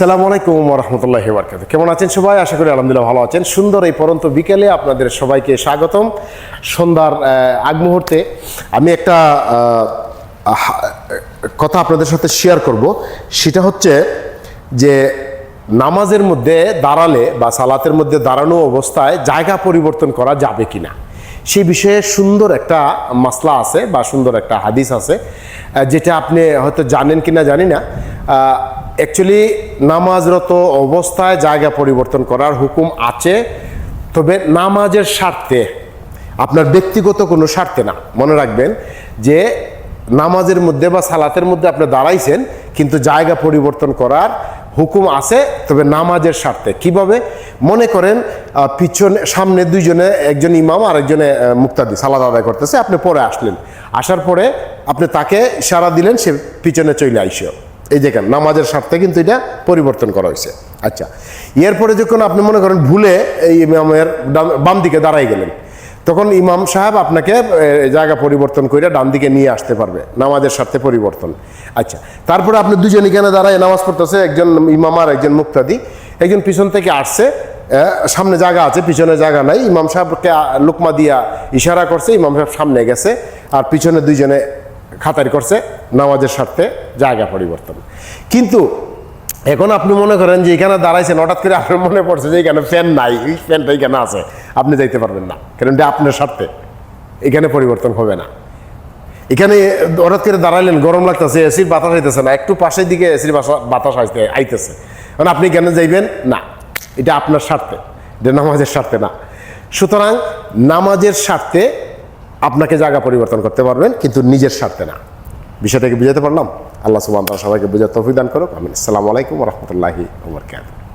সালাম আলাইকুম রহমতুল্লাহ বরকাত কেমন আছেন সবাই? আশা করি আলহামদুলিল্লাহ ভালো আছেন। সুন্দর এই পরন্ত বিকেলে আপনাদের সবাইকে স্বাগতম। সন্ধ্যার আগ মুহূর্তে আমি একটা কথা আপনাদের সাথে শেয়ার করব। সেটা হচ্ছে যে নামাজের মধ্যে দাঁড়ালে বা সালাতের মধ্যে দাঁড়ানো অবস্থায় জায়গা পরিবর্তন করা যাবে কিনা? সেই বিষয়ে সুন্দর একটা মাসলা আছে বা সুন্দর একটা হাদিস আছে যেটা আপনি হয়তো জানেন কিনা জানি না। অ্যাকচুয়ালি নামাজরত অবস্থায় জায়গা পরিবর্তন করার হুকুম আছে। তবে নামাজের স্বার্থে, আপনার ব্যক্তিগত কোনো স্বার্থে না। মনে রাখবেন যে নামাজের মধ্যে বা সালাতের মধ্যে আপনি দাঁড়াইছেন, কিন্তু জায়গা পরিবর্তন করার হুকুম আছে, তবে নামাজের স্বার্থে। কীভাবে? মনে করেন পিছনে, সামনে দুইজনে, একজন ইমাম আর একজনে মুক্তাদি সালাদ আদায় করতেছে, আপনি পরে আসলেন। আসার পরে আপনি তাকে ইশারা দিলেন, সে পিছনে চলে আইসো। এই দেখেন নামাজের স্বার্থে কিন্তু এটা পরিবর্তন করা হয়েছে। আচ্ছা এরপরে যখন আপনি মনে করেন ভুলে এই ইমামের বাম দিকে দাঁড়াই গেলেন, তখন ইমাম সাহেব আপনাকে জায়গা পরিবর্তন করে ডান দিকে নিয়ে আসতে পারবে, নামাজের স্বার্থে পরিবর্তন। আচ্ছা তারপরে আপনি দুজন এখানে দাঁড়ায় নামাজ পড়তেছে? একজন ইমাম আর একজন মুক্তাদি। একজন পিছন থেকে আসছে সামনে জায়গা আছে, পিছনে জায়গা নাই। ইমাম সাহেবকে লুকমা দিয়া ইশারা করছে, ইমাম সাহেব সামনে গেছে, আর পিছনে দুইজনে খাতারি করছে, নামাজের স্বার্থে জায়গা পরিবর্তন। কিন্তু এখন আপনি মনে করেন যে এখানে দাঁড়াইছেন, হঠাৎ করে আপনার মনে পড়ছে যে এখানে ফ্যান নাই, এই ফ্যানটা এখানে আছে, আপনি যাইতে পারবেন না। কারণ এটা আপনার স্বার্থে, এখানে পরিবর্তন হবে না। এখানে হঠাৎ করে দাঁড়াইলেন, গরম লাগতেছে এসির বাতাস আইতেছে না, একটু পাশের দিকে এসির বাতাস আইতে, আইতেছে। কারণ আপনি কেন যাইবেন, না, এটা আপনার স্বার্থে, এটা নামাজের স্বার্থে না। সুতরাং নামাজের স্বার্থে আপনাকে জায়গা পরিবর্তন করতে পারবেন, কিন্তু নিজের স্বার্থে না। বিষয়টাকে বুঝাতে পারলাম। আল্লাহ সুবাহ সবাইকে বুঝার তফিদান করুক। আমি আসসালামু আলাইকুম রহমতুল্লাহি ওবরকাত